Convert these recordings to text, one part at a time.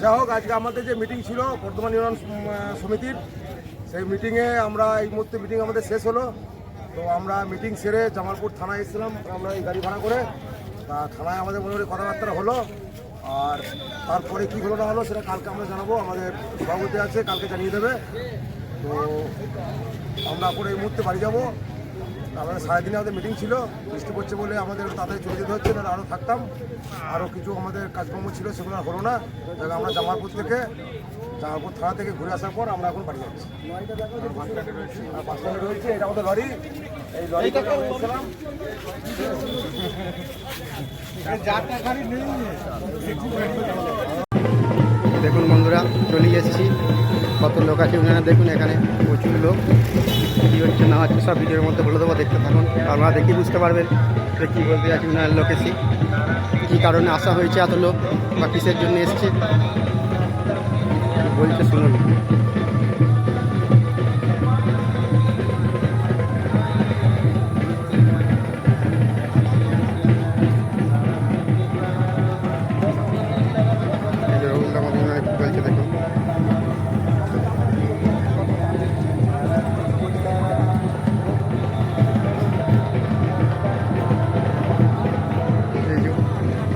যাই হোক, আজকে আমাদের যে মিটিং ছিল, বর্ধমান ইউনিয়ন সমিতির, সেই মিটিংয়ে আমরা এই মুহূর্তে মিটিং আমাদের শেষ হলো। তো আমরা মিটিং সেরে জামালপুর থানায় এসেছিলাম। আমরা এই গাড়ি ভাড়া করে, তা থানায় আমাদের মোটামুটি কথাবার্তা হলো। আর তারপরে কী হলো না হলো সেটা কালকে আমরা জানাব। আমাদের সভাপতি আছে, কালকে জানিয়ে দেবে। তো আমরা এখন এই মুহূর্তে বাড়ি যাব। আমাদের সারাদিনে আমাদের মিটিং ছিল বৃষ্টি পড়ছে বলে আমাদের তাড়াতাড়ি চলে যেতে হচ্ছে না আরও থাকতাম। আরও কিছু আমাদের কাজকর্ম ছিল সেগুলো আর হলো না। তাই আমরা জামালপুর থেকে জামালপুর থানা থেকে ঘুরে আসার পর আমরা এখন বাড়ি যাচ্ছি। রয়েছে। এটা আমাদের লরি এই দেখুন বন্ধুরা চলে এসেছি। কত লোক আছে ওনারা দেখুন এখানে প্রচুর লোক। কী হচ্ছে না হচ্ছে, সব ভিডিওর মধ্যে বলে দেবো, দেখতে থাকুন। আপনারা দেখেই বুঝতে পারবেন কী বলতে যাচ্ছি না লোক এসে কী কারণে আসা হয়েছে এত লোক, বা কিসের জন্য এসছে? বলছে শুনুন।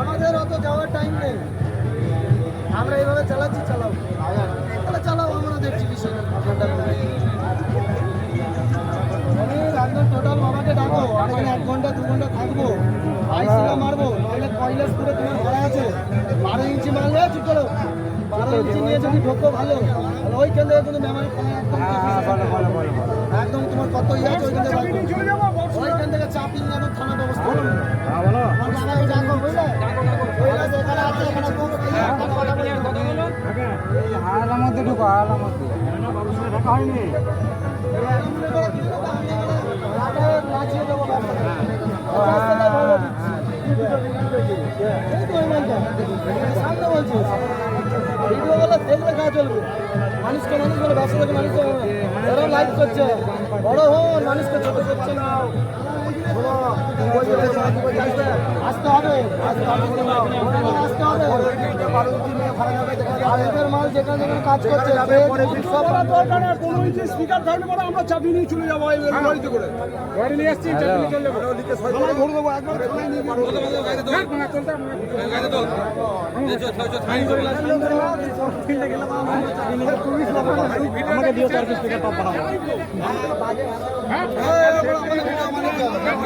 আমাদের অত যাওয়ার টাইম নেই। আমরা এইভাবে চালাচ্ছি, চালাও। তাহলে চালাও আমরা দেখছি বিষয়টা টোটাল মামাকে ডাকো আর এক ঘণ্টা, দু ঘণ্টা থাকব। আইসিটা মারবো, নাহলে কয়লাস করে তোমার ঘোরা আছে। বারো ইঞ্চি মারলে বারো ইঞ্চি নিয়ে যদি ঢোকো ভালো ওইখান থেকে কোনো মেমারি ঢুকো হারালার মধ্যে দেখা হয়নি মানুষকে মানুষ বলে ব্যবসা মানুষ ওরা লাইভ করছে বড় হন, মানুষকে ছোট করছে না। কাজ করছে স্পিকার পরে আমরা চাবি নিয়ে চলে যাব করে আমাকে দিও চার স্পিকার টপ বানাবো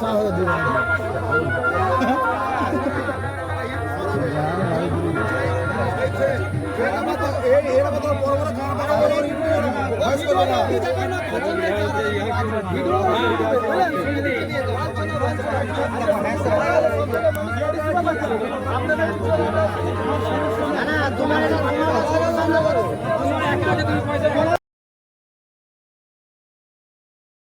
চার হাজার দিবে তোমার